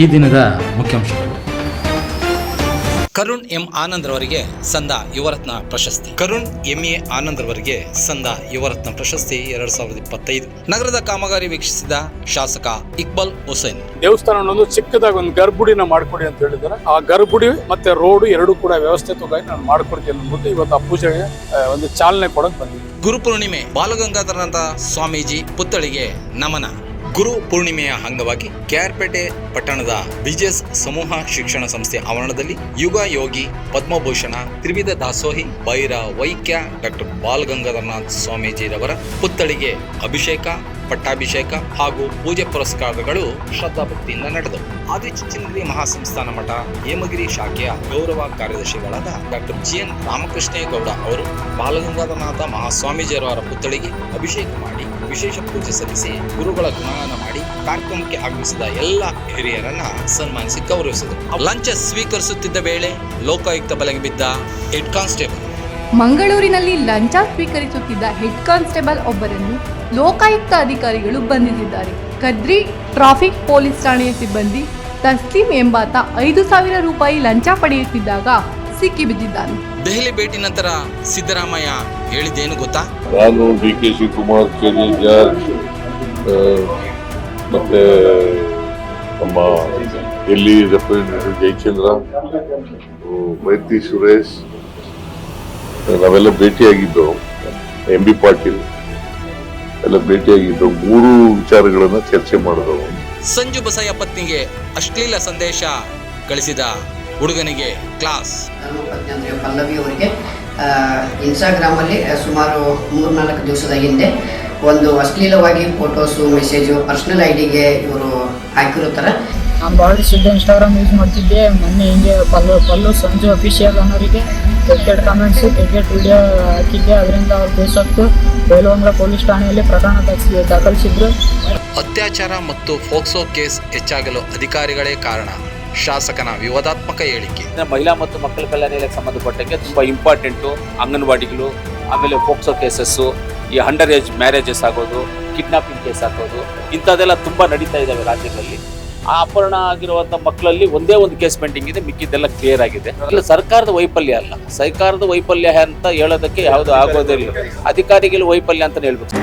ಈ ದಿನದ ಮುಖ್ಯಾಂಶಗಳು. ಕರುಣ್ ಎಂ ಆನಂದ್ ರವರಿಗೆ ಸಂದ ಯುವರತ್ನ ಪ್ರಶಸ್ತಿ. ಕರುಣ್ ಎಂ ಎ ಆನಂದ್ ರವರಿಗೆ ಸಂದ ಯುವರತ್ನ ಪ್ರಶಸ್ತಿ ಎರಡ್ ಸಾವಿರದ ಇಪ್ಪತ್ತೈದು. ನಗರದ ಕಾಮಗಾರಿ ವೀಕ್ಷಿಸಿದ ಶಾಸಕ ಇಕ್ಬಾಲ್ ಹುಸೇನ್. ದೇವಸ್ಥಾನ ಒಂದು ಚಿಕ್ಕದಾಗಿ ಒಂದು ಗರ್ಭುಡಿನ ಮಾಡ್ಕೊಡಿ ಅಂತ ಹೇಳಿದ್ದಾರೆ. ಆ ಗರ್ಭುಡಿ ಮತ್ತೆ ರೋಡ್ ಎರಡು ಕೂಡ ವ್ಯವಸ್ಥಿತವಾಗಿ ನಾನು ಮಾಡ್ಕೊಡ್ತೀನಿ ಅಂದ್ಬಿಟ್ಟು ಇವತ್ತು ಆ ಪೂಜೆಗೆ ಒಂದು ಚಾಲನೆ ಕೊಡಕ್ ಬಂದಿದ್ದೀನಿ. ಗುರುಪೂರ್ಣಿಮೆ ಬಾಲಗಂಗಾಧರನಾಥ ಸ್ವಾಮೀಜಿ ಪುತ್ಥಳಿಗೆ ನಮನ. ಗುರು ಪೂರ್ಣಿಮೆಯ ಅಂಗವಾಗಿ ಕೆಆರ್ಪೇಟೆ ಪಟ್ಟಣದ ಬಿಜೆಸ್ ಸಮೂಹ ಶಿಕ್ಷಣ ಸಂಸ್ಥೆ ಆವರಣದಲ್ಲಿ ಯುಗ ಯೋಗಿ ಪದ್ಮಭೂಷಣ ತ್ರಿವಿಧ ದಾಸೋಹಿ ಬೈರ ವೈಕ್ಯ ಡಾಕ್ಟರ್ ಬಾಲಗಂಗಾಧರನಾಥ್ ಸ್ವಾಮೀಜಿರವರ ಪುತ್ಥಳಿಗೆ ಅಭಿಷೇಕ, ಪಟ್ಟಾಭಿಷೇಕ ಹಾಗೂ ಪೂಜೆ ಪುರಸ್ಕಾರಗಳು ಶ್ರದ್ಧಾಭಕ್ತಿಯಿಂದ ನಡೆದವು. ಆದಿಚುಂಚನಗಿರಿ ಮಹಾಸಂಸ್ಥಾನ ಮಠ, ಹೇಮಗಿರಿ ಶಾಖೆಯ ಗೌರವ ಕಾರ್ಯದರ್ಶಿಗಳಾದ ಡಾಕ್ಟರ್ ಜಿ ಎನ್ ರಾಮಕೃಷ್ಣೇಗೌಡ ಅವರು ಬಾಲಗಂಗಾಧರನಾಥ ಮಹಾಸ್ವಾಮೀಜಿಯವರ ಪುತ್ಥಳಿಗೆ ಅಭಿಷೇಕ ಮಾಡಿ ವಿಶೇಷ ಪೂಜೆ ಸಲ್ಲಿಸಿ ಗುರುಗಳ ಗುಣಗಾನ ಮಾಡಿ ಕಾರ್ಯಕ್ರಮಕ್ಕೆ ಆಗಮಿಸಿದ ಎಲ್ಲ ಹಿರಿಯರನ್ನ ಸನ್ಮಾನಿಸಿ ಗೌರವಿಸಿದರು. ಲಂಚ ಸ್ವೀಕರಿಸುತ್ತಿದ್ದ ವೇಳೆ ಲೋಕಾಯುಕ್ತ ಬಲೆಗೆ ಬಿದ್ದ ಹೆಡ್ ಕಾನ್ಸ್ಟೇಬಲ್. ಮಂಗಳೂರಿನಲ್ಲಿ ಲಂಚ ಸ್ವೀಕರಿಸುತ್ತಿದ್ದ ಹೆಡ್ ಕಾನ್ಸ್ಟೇಬಲ್ ಒಬ್ಬರನ್ನು ಲೋಕಾಯುಕ್ತ ಅಧಿಕಾರಿಗಳು ಬಂಧಿಸಿದ್ದಾರೆ. ಕದ್ರಿ ಟ್ರಾಫಿಕ್ ಪೊಲೀಸ್ ಠಾಣೆಯ ಸಿಬ್ಬಂದಿ ತಸ್ಲೀಂ ಎಂಬಾತ ಐದು ಸಾವಿರ ರೂಪಾಯಿ ಲಂಚ ಪಡೆಯುತ್ತಿದ್ದಾಗ ಸಿಕ್ಕಿಬಿದ್ದಿದ್ದಾನೆ ದೆಹಲಿ ಭೇಟಿ ನಂತರ ಸಿದ್ದರಾಮಯ್ಯ ಹೇಳಿದ್ದೇನು ಗೊತ್ತಾ? ನಾನು ಡಿ ಕೆ ಶಿವಕುಮಾರ್ ಜಾರ್ಜ್ ಮತ್ತೆ ನಮ್ಮ ಡೆಲ್ಲಿ ರೆಪ್ರೆಸೆಂಟೇಟಿವ್ ಜಯಚಂದ್ರ ಮೈತ್ರಿ ಸುರೇಶ್ ನಾವೆಲ್ಲ ಭೇಟಿಯಾಗಿದ್ದು ಎಂ ಬಿ ಪಾಟೀಲ್ ಎಲ್ಲ ಭೇಟಿಯಾಗಿದ್ದು ಮೂರು ವಿಚಾರಗಳನ್ನ ಚರ್ಚೆ ಮಾಡಿದವು. ಸಂಜು ಬಸಯ್ಯ ಪತ್ನಿಗೆ ಅಶ್ಲೀಲ ಸಂದೇಶ ಕಳಿಸಿದ ಹುಡುಗನಿಗೆ ಕ್ಲಾಸ್. ಅಂದರೆ ಪಲ್ಲವಿ ಅವರಿಗೆ ಇನ್ಸ್ಟಾಗ್ರಾಮಲ್ಲಿ ಸುಮಾರು ಮೂರ್ನಾಲ್ಕು ದಿವಸದ ಹಿಂದೆ ಒಂದು ಅಶ್ಲೀಲವಾಗಿ ಫೋಟೋಸು ಮೆಸೇಜು ಪರ್ಸ್ನಲ್ ಐ ಡಿಗೆ ಇವರು ಹಾಕಿರುತ್ತಾರೆ. ನಾನು ಭಾಳ ಶುದ್ಧ ಇನ್ಸ್ಟಾಗ್ರಾಮ್ ಯೂಸ್ ಮಾಡ್ತಿದ್ದೆ. ಮೊನ್ನೆ ಹಿಂಗೆ ಪಲ್ಲು ಪಲ್ಲು ಸಂಜು ಅಫಿಷಿಯಲ್ ಅನ್ನೋರಿಗೆ ಕೆಟ್ಟ ಕಮೆಂಟ್ಸು ಕ್ರಿಕೆಟ್ ವಿಡಿಯೋ ಹಾಕಿದ್ದೆ. ಅದರಿಂದ ಅವ್ರು ಬೇಸತ್ತು ಬೇಲುವಂಗ್ರ ಪೊಲೀಸ್ ಠಾಣೆಯಲ್ಲಿ ಪ್ರಕರಣ ದಾಖಲಿಸಿ ದಾಖಲಿಸಿದ್ರು. ಅತ್ಯಾಚಾರ ಮತ್ತು ಫೋಕ್ಸೋ ಕೇಸ್ ಹೆಚ್ಚಾಗಲು ಅಧಿಕಾರಿಗಳೇ ಕಾರಣ. ಶಾಸಕನ ವಿವಾದಾತ್ಮಕ ಹೇಳಿಕೆ. ಮಹಿಳಾ ಮತ್ತು ಮಕ್ಕಳ ಕಲ್ಯಾಣ ಇಲಾಖೆ ಸಂಬಂಧಪಟ್ಟಂಗೆ ತುಂಬಾ ಇಂಪಾರ್ಟೆಂಟು ಅಂಗನವಾಡಿಗಳು, ಆಮೇಲೆ ಫೋಕ್ಸೋ ಕೇಸಸ್ಸು ಈ ಅಂಡರ್ ಏಜ್ ಮ್ಯಾರೇಜಸ್ ಆಗೋದು ಕಿಡ್ನಾಪಿಂಗ್ ಕೇಸ್ ಆಗೋದು, ಇಂಥದ್ದೆಲ್ಲ ತುಂಬಾ ನಡೀತಾ ಇದ್ದಾವೆ ರಾಜ್ಯದಲ್ಲಿ. ಆ ಅಪಹರಣ ಆಗಿರುವಂಥ ಮಕ್ಕಳಲ್ಲಿ ಒಂದೇ ಒಂದು ಕೇಸ್ ಪೆಂಡಿಂಗ್ ಇದೆ, ಮಿಕ್ಕಿದ್ದೆಲ್ಲ ಕ್ಲಿಯರ್ ಆಗಿದೆ. ಅಲ್ಲ ಸರ್ಕಾರದ ವೈಫಲ್ಯ ಅಲ್ಲ. ಸರ್ಕಾರದ ವೈಫಲ್ಯ ಅಂತ ಹೇಳೋದಕ್ಕೆ ಯಾವುದು ಆಗೋದಿಲ್ಲ ಅಧಿಕಾರಿಗಳ ವೈಫಲ್ಯ ಅಂತ ಹೇಳ್ಬೇಕು.